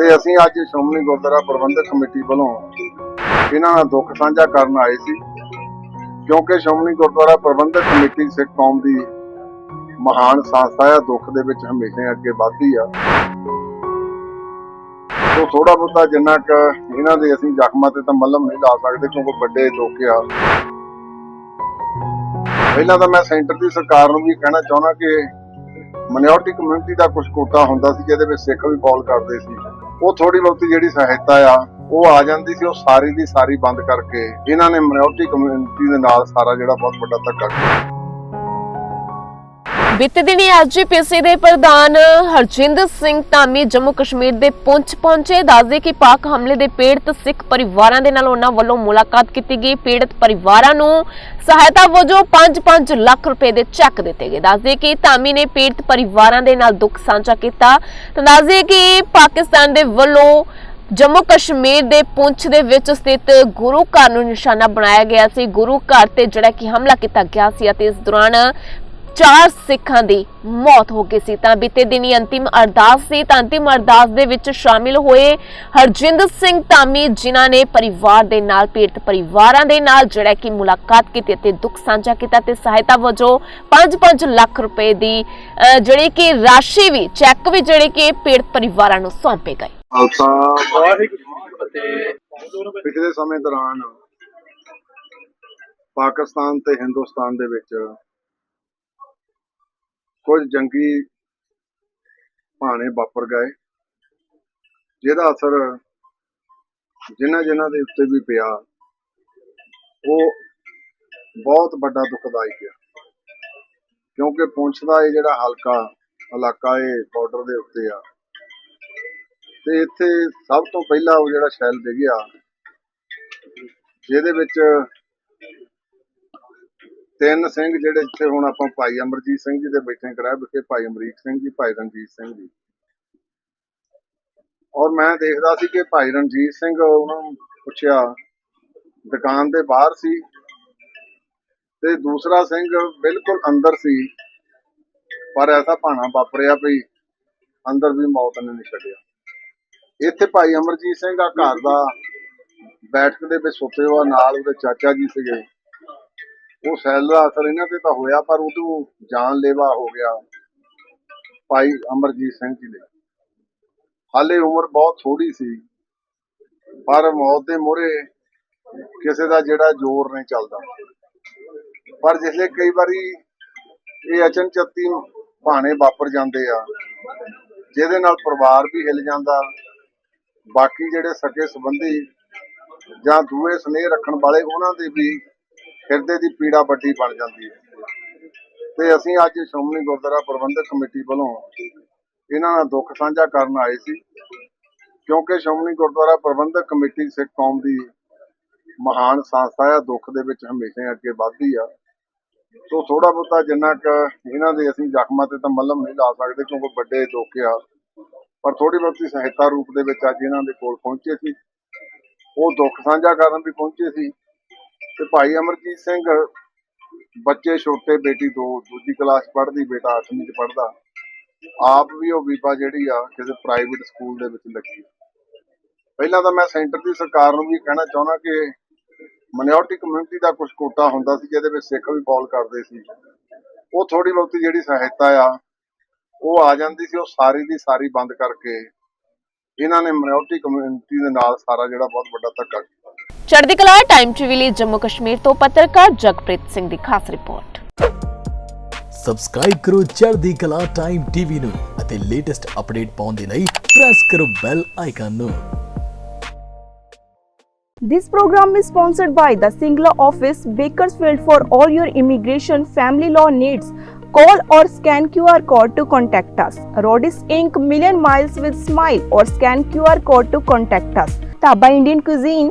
ਤੇ ਅਸੀਂ ਅੱਜ ਸ਼੍ਰੋਮਣੀ ਗੁਰਦੁਆਰਾ ਪ੍ਰਬੰਧਕ ਕਮੇਟੀ ਵੱਲੋਂ ਇਹਨਾਂ ਦਾ ਦੁੱਖ ਸਾਂਝਾ ਕਰਨ ਆਏ ਸੀ, ਕਿਉਂਕਿ ਸ਼੍ਰੋਮਣੀ ਗੁਰਦੁਆਰਾ ਪ੍ਰਬੰਧਕ ਕਮੇਟੀ ਸਿੱਖ ਕੌਮ ਦੀ ਮਹਾਨ ਸੰਸਥਾ ਆ, ਦੁੱਖ ਦੇ ਵਿੱਚ ਹਮੇਸ਼ਾ ਅੱਗੇ ਵੱਧਦੀ ਆ। ਸੋ ਥੋੜਾ ਬਹੁਤਾ ਜਿੰਨਾ ਕੁ ਇਹਨਾਂ ਦੇ ਅਸੀਂ ਜ਼ਖਮਾਂ ਤੇ ਤਾਂ ਮੱਲਮ ਨਹੀਂ ਲਾ ਸਕਦੇ, ਕਿਉਂਕਿ ਵੱਡੇ ਦੁੱਖ ਆ। ਪਹਿਲਾਂ ਤਾਂ ਮੈਂ ਸੈਂਟਰ ਦੀ ਸਰਕਾਰ ਨੂੰ ਵੀ ਕਹਿਣਾ ਚਾਹੁੰਦਾ ਕਿ ਮਿਨੋਰਟੀ ਕਮਿਊਨਿਟੀ ਦਾ ਕੁਝ ਕੋਟਾ ਹੁੰਦਾ ਸੀ, ਜਿਹਦੇ ਵਿੱਚ ਸਿੱਖ ਵੀ ਬੋਲ ਕਰਦੇ ਸੀ। ਉਹ ਥੋੜੀ ਬਹੁਤੀ ਜਿਹੜੀ ਸਹਾਇਤਾ ਆ, ਉਹ ਆ ਜਾਂਦੀ ਸੀ, ਉਹ ਸਾਰੀ ਦੀ ਸਾਰੀ ਬੰਦ ਕਰਕੇ ਇਹਨਾਂ ਨੇ ਮਿਨੋਰਟੀ ਕਮਿਊਨਿਟੀ ਦੇ ਨਾਲ ਸਾਰਾ ਜਿਹੜਾ ਬਹੁਤ ਵੱਡਾ ਧੱਕਾ ਕੀਤਾ। ਬੀਤੇ ਦਿਨੀ ਐਸਜੀਪੀਸੀ ਦੇ ਪ੍ਰਧਾਨ ਹਰਜਿੰਦਰ ਸਿੰਘ ਧਾਮੀ ਜੰਮੂ ਕਸ਼ਮੀਰ ਦੇ ਪੁੰਛ ਪਹੁੰਚੇ। ਦੱਸਦੇ ਕਿ ਪਾਕ ਹਮਲੇ ਦੇ ਪੀੜਤ ਸਿੱਖ ਪਰਿਵਾਰਾਂ ਦੇ ਨਾਲ ਉਹਨਾਂ ਵੱਲੋਂ ਮੁਲਾਕਾਤ ਕੀਤੀ ਗਈ। ਪੀੜਤ ਪਰਿਵਾਰਾਂ ਨੂੰ ਸਹਾਇਤਾ ਵਜੋਂ 5-5 ਲੱਖ ਰੁਪਏ ਦੇ ਚੈੱਕ ਦਿੱਤੇ ਗਏ। ਦੱਸਦੇ ਕਿ ਧਾਮੀ ਨੇ ਪੀੜਤ ਪਰਿਵਾਰਾਂ ਦੇ ਨਾਲ ਦੁੱਖ ਸਾਂਝਾ ਕੀਤਾ। ਤਾਂ ਦੱਸਦੇ ਕਿ ਪਾਕਿਸਤਾਨ ਦੇ ਵੱਲੋਂ ਜੰਮੂ ਕਸ਼ਮੀਰ ਦੇ ਪੁੰਛ ਦੇ ਵਿੱਚ ਸਥਿਤ ਗੁਰੂ ਘਰ ਨੂੰ ਨਿਸ਼ਾਨਾ ਬਣਾਇਆ ਗਿਆ ਸੀ। ਗੁਰੂ ਘਰ ਤੇ ਜਿਹੜਾ ਕਿ ਹਮਲਾ ਕੀਤਾ ਗਿਆ ਸੀ ਅਤੇ ਇਸ ਦੌਰਾਨ ਚਾਰ ਸਿੱਖਾਂ ਦੀ ਮੌਤ ਹੋ ਗਈ ਸੀ। ਤਾਂ ਬੀਤੇ ਦਿਨੀ ਅੰਤਿਮ ਅਰਦਾਸ ਸੀ। ਤਾਂ ਅੰਤਿਮ ਅਰਦਾਸ ਦੇ ਵਿੱਚ ਸ਼ਾਮਿਲ ਹੋਏ ਹਰਜਿੰਦਰ ਸਿੰਘ ਧਾਮੀ ਜਿਨ੍ਹਾਂ ਨੇ ਪਰਿਵਾਰ ਦੇ ਨਾਲ ਪੀੜਤ ਪਰਿਵਾਰਾਂ ਦੇ ਨਾਲ ਜਿਹੜਾ ਕਿ ਮੁਲਾਕਾਤ ਕੀਤੀ ਤੇ ਦੁੱਖ ਸਾਂਝਾ ਕੀਤਾ ਤੇ ਸਹਾਇਤਾ ਵਜੋਂ 5-5 ਲੱਖ ਰੁਪਏ ਦੀ ਜਿਹੜੀ ਕਿ ਰਾਸ਼ੀ ਵੀ ਚੈੱਕ ਵੀ ਜਿਹੜੇ ਕਿ ਪੀੜਤ ਪਰਿਵਾਰਾਂ ਨੂੰ ਸੌਂਪੇ ਗਏ। ਖਾਲਸਾ ਵਾਹਿਗੁਰੂ। ਪਿਛਲੇ ਸਮੇਂ ਦੌਰਾਨ ਪਾਕਿਸਤਾਨ ਤੇ ਹਿੰਦੁਸਤਾਨ ਦੇ ਵਿੱਚ ਕੁਝ ਜੰਗੀ ਭਾਣੇ ਵਾਪਰ ਗਏ, ਜਿਹਦਾ ਅਸਰ ਜਿਨ੍ਹਾਂ ਜਿਨ੍ਹਾਂ ਦੇ ਉੱਤੇ ਵੀ ਪਿਆ, ਉਹ ਬਹੁਤ ਵੱਡਾ ਦੁਖਦਾਈ ਪਿਆ ਕਿਉਂਕਿ ਪੁੰਛ ਦਾ ਇਹ ਜਿਹੜਾ ਹਲਕਾ ਇਲਾਕਾ ਇਹ ਬਾਰਡਰ ਦੇ ਉੱਤੇ ਆ, ਤੇ ਇੱਥੇ ਸਭ ਤੋਂ ਪਹਿਲਾਂ ਉਹ ਜਿਹੜਾ ਸ਼ੈਲ ਡਿੱਗਿਆ, ਜਿਹਦੇ ਵਿੱਚ ਤਿੰਨ ਸਿੰਘ ਜਿਹੜੇ ਇੱਥੇ ਹੁਣ ਆਪਾਂ ਭਾਈ ਅਮਰਜੀਤ ਸਿੰਘ ਜੀ ਦੇ ਬੈਠੇ ਕਰਾਇਆ ਵਿਖੇ, ਭਾਈ ਅਮਰੀਕ ਸਿੰਘ ਜੀ, ਭਾਈ ਰਣਜੀਤ ਸਿੰਘ ਜੀ। ਔਰ ਮੈਂ ਦੇਖਦਾ ਸੀ ਕਿ ਭਾਈ ਰਣਜੀਤ ਸਿੰਘ ਉਹਨਾਂ ਨੂੰ ਪੁੱਛਿਆ, ਦੁਕਾਨ ਦੇ ਬਾਹਰ ਸੀ ਤੇ ਦੂਸਰਾ ਸਿੰਘ ਬਿਲਕੁਲ ਅੰਦਰ ਸੀ, ਪਰ ਐਸਾ ਭਾਣਾ ਵਾਪਰਿਆ ਵੀ ਅੰਦਰ ਵੀ ਮੌਤ ਨੇ ਨਹੀਂ ਛੱਡਿਆ ਇੱਥੇ ਭਾਈ ਅਮਰਜੀਤ ਸਿੰਘ ਆ ਘਰ ਦਾ ਬੈਠਕ ਦੇ ਵਿੱਚ ਸੁੱਤੇ ਹੋਇਆ ਨਾਲ ਉਹਦੇ ਚਾਚਾ ਜੀ ਸੀਗੇ। ਉਹ ਸੈੱਲ ਦਾ ਅਸਰ ਇਹਨਾਂ ਤੇ ਤਾਂ ਹੋਇਆ, ਪਰ ਉਦੋਂ ਜਾਨਲੇਵਾ ਹੋ ਗਿਆ ਭਾਈ ਅਮਰਜੀਤ ਸਿੰਘ ਜੀ ਦੇ। ਹਾਲੇ ਉਮਰ ਬਹੁਤ ਥੋੜੀ ਸੀ, ਪਰ ਮੌਤ ਦੇ ਮੂਹਰੇ ਕਿਸੇ ਦਾ ਜਿਹੜਾ ਜ਼ੋਰ ਨਹੀਂ ਚੱਲਦਾ। ਪਰ ਜਿਸਲੇ ਕਈ ਵਾਰੀ ਇਹ ਅਚਨਚੱਤੀ ਭਾਣੇ ਵਾਪਰ ਜਾਂਦੇ ਆ, ਜਿਹਦੇ ਨਾਲ ਪਰਿਵਾਰ ਵੀ ਹਿੱਲ ਜਾਂਦਾ, ਬਾਕੀ ਜਿਹੜੇ ਸਕੇ ਸੰਬੰਧੀ ਜਾਂ ਦੂਏ ਸਨੇਹ ਰੱਖਣ ਵਾਲੇ ਉਹਨਾਂ ਦੇ ਵੀ ਹਿਰਦੇ ਦੀ ਪੀੜਾ ਵੱਡੀ ਬਣ ਜਾਂਦੀ ਹੈ। ਤੇ ਅਸੀਂ ਅੱਜ ਸ਼੍ਰੋਮਣੀ ਗੁਰਦੁਆਰਾ ਪ੍ਰਬੰਧਕ ਕਮੇਟੀ ਵੱਲੋਂ ਇਹਨਾਂ ਦਾ ਦੁੱਖ ਸਾਂਝਾ ਕਰਨ ਆਏ ਸੀ, ਕਿਉਂਕਿ ਸ਼੍ਰੋਮਣੀ ਗੁਰਦੁਆਰਾ ਪ੍ਰਬੰਧਕ ਕਮੇਟੀ ਸਿੱਖ ਕੌਮ ਦੀ ਮਹਾਨ ਸੰਸਥਾ ਆ, ਦੁੱਖ ਦੇ ਵਿੱਚ ਹਮੇਸ਼ਾ ਅੱਗੇ ਵੱਧਦੀ ਆ। ਸੋ ਥੋੜਾ ਬਹੁਤਾ ਜਿੰਨਾ ਕੁ ਇਹਨਾਂ ਦੇ ਅਸੀਂ ਜ਼ਖਮਾਂ ਤੇ ਤਾਂ ਮੱਲਮ ਨਹੀਂ ਲਾ ਸਕਦੇ, ਕਿਉਂਕਿ ਵੱਡੇ ਦੁੱਖ ਆ। ਪਰ ਥੋੜੀ ਬਹੁਤੀ ਸਹਾਇਤਾ ਰੂਪ ਦੇ ਵਿੱਚ ਅੱਜ ਇਹਨਾਂ ਦੇ ਕੋਲ ਪਹੁੰਚੇ ਸੀ। ਉਹ ਦੁੱਖ ਸਾਂਝਾ ਕਰਨ ਵੀ ਪਹੁੰਚੇ ਸੀ। ਤੇ ਭਾਈ ਅਮਰਜੀਤ ਸਿੰਘ, ਬੱਚੇ, ਛੋਟੇ, ਬੇਟੀ ਦੋ, ਦੂਜੀ ਕਲਾਸ ਪੜ੍ਹਦੀ, ਬੇਟਾ 8ਵੀਂ ਚ ਪੜ੍ਹਦਾ। ਆਪ ਵੀ ਉਹ ਬੀਬਾ ਜਿਹੜੀ ਆ, ਕਿਸੇ ਪ੍ਰਾਈਵੇਟ ਸਕੂਲ ਦੇ ਵਿੱਚ ਲੱਗੀ ਪਹਿਲਾਂ ਤਾਂ ਮੈਂ ਸੈਂਟਰ ਦੀ ਸਰਕਾਰ ਨੂੰ ਵੀ ਕਹਿਣਾ ਚਾਹੁੰਦਾ ਕਿ ਮਿਨੋਰਟੀ ਕਮਿਊਨਿਟੀ ਦਾ ਕੁਝ ਕੋਟਾ ਹੁੰਦਾ ਸੀ, ਜਿਹਦੇ ਵਿੱਚ ਸਿੱਖ ਵੀ ਫਾਲ ਕਰਦੇ ਸੀ। ਉਹ ਥੋੜੀ ਬਹੁਤੀ ਜਿਹੜੀ ਸਹਾਇਤਾ ਆ, ਉਹ ਆ ਜਾਂਦੀ ਸੀ, ਉਹ ਸਾਰੀ ਦੀ ਸਾਰੀ ਬੰਦ ਕਰਕੇ ਇਹਨਾਂ ਨੇ ਮਿਨੋਰਟੀ ਕਮਿਊਨਿਟੀ ਦੇ ਨਾਲ ਸਾਰਾ ਜਿਹੜਾ ਬਹੁਤ ਵੱਡਾ ਧੱਕਾ ਕੀਤਾ। ਚੜ੍ਹਦੀ ਕਲਾ ਟਾਈਮ ਟੀਵੀ ਲਈ ਜੰਮੂ ਕਸ਼ਮੀਰ ਤੋਂ ਪੱਤਰਕਾਰ ਜਗਪ੍ਰੀਤ ਸਿੰਘ ਦੀ ਖਾਸ ਰਿਪੋਰਟ ਸਬਸਕ੍ਰਾਈਬ ਕਰੋ ਚੜ੍ਹਦੀ ਕਲਾ ਟਾਈਮ ਟੀਵੀ ਨੂੰ ਅਤੇ ਲੇਟੈਸਟ ਅਪਡੇਟ ਪਾਉਣ ਦੇ ਲਈ ਪ੍ਰੈਸ ਕਰੋ ਬੈਲ ਆਈਕਨ ਨੂੰ This program is sponsored by the Singla office, Bakersfield for all your immigration family law needs. Call or scan QR code to contact us. Rodis Inc. Million Miles with Smile or scan QR code to contact us. Taba Indian Cuisine,